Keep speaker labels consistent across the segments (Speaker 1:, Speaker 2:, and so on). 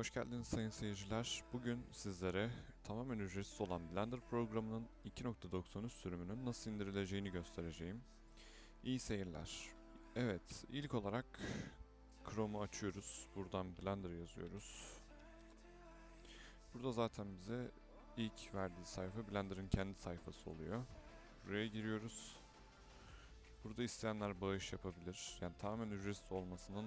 Speaker 1: Hoş geldiniz sayın seyirciler. Bugün sizlere tamamen ücretsiz olan Blender programının 2.93 sürümünün nasıl indirileceğini göstereceğim. İyi seyirler. Evet, ilk olarak Chrome'u açıyoruz. Buradan Blender yazıyoruz. Burada zaten bize ilk verdiği sayfa Blender'ın kendi sayfası oluyor. Buraya giriyoruz. Burada isteyenler bağış yapabilir. Yani tamamen ücretsiz olmasının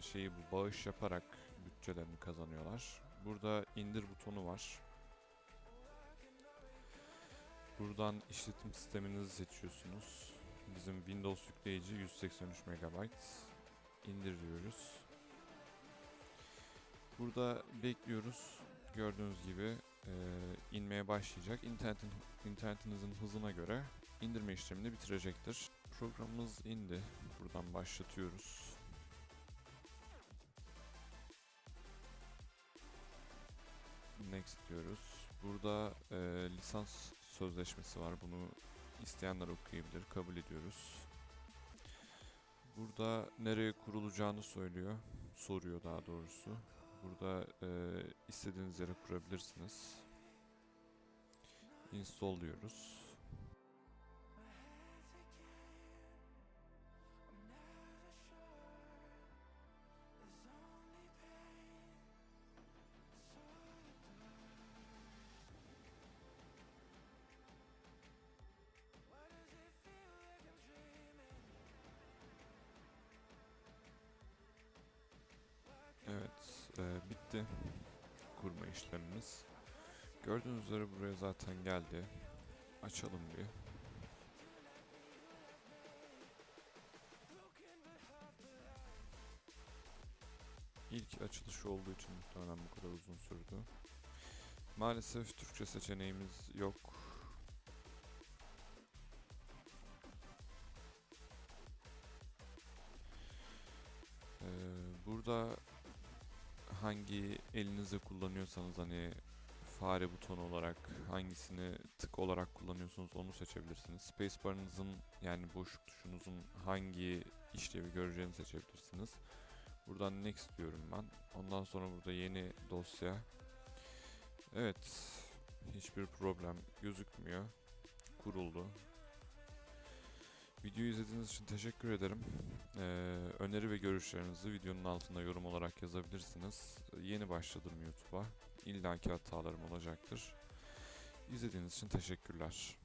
Speaker 1: şeyi bu. Bağış yaparak bütçelerini kazanıyorlar. Burada indir butonu var. Buradan işletim sisteminizi seçiyorsunuz. Bizim Windows yükleyici 183 MB. İndir diyoruz. Burada bekliyoruz. Gördüğünüz gibi e, inmeye başlayacak. İnternetin, internetinizin hızına göre indirme işlemini bitirecektir. Programımız indi. Buradan başlatıyoruz. Next diyoruz. Burada e, lisans sözleşmesi var. Bunu isteyenler okuyabilir. Kabul ediyoruz. Burada nereye kurulacağını söylüyor. Soruyor daha doğrusu. Burada e, istediğiniz yere kurabilirsiniz. Install diyoruz. Evet, e, bitti kurma işlemimiz. Gördüğünüz üzere buraya zaten geldi. Açalım bir. İlk açılışı olduğu için muhtemelen bu kadar uzun sürdü. Maalesef Türkçe seçeneğimiz yok. Ee, burada hangi elinizi kullanıyorsanız hani fare butonu olarak hangisini tık olarak kullanıyorsunuz onu seçebilirsiniz. Spacebar'ınızın yani boşluk tuşunuzun hangi işlevi göreceğini seçebilirsiniz. Buradan next diyorum ben. Ondan sonra burada yeni dosya. Evet. Hiçbir problem gözükmüyor. Kuruldu. Videoyu izlediğiniz için teşekkür ederim. Ee, öneri ve görüşlerinizi videonun altında yorum olarak yazabilirsiniz. Yeni başladım YouTube'a. İllaki hatalarım olacaktır. İzlediğiniz için teşekkürler.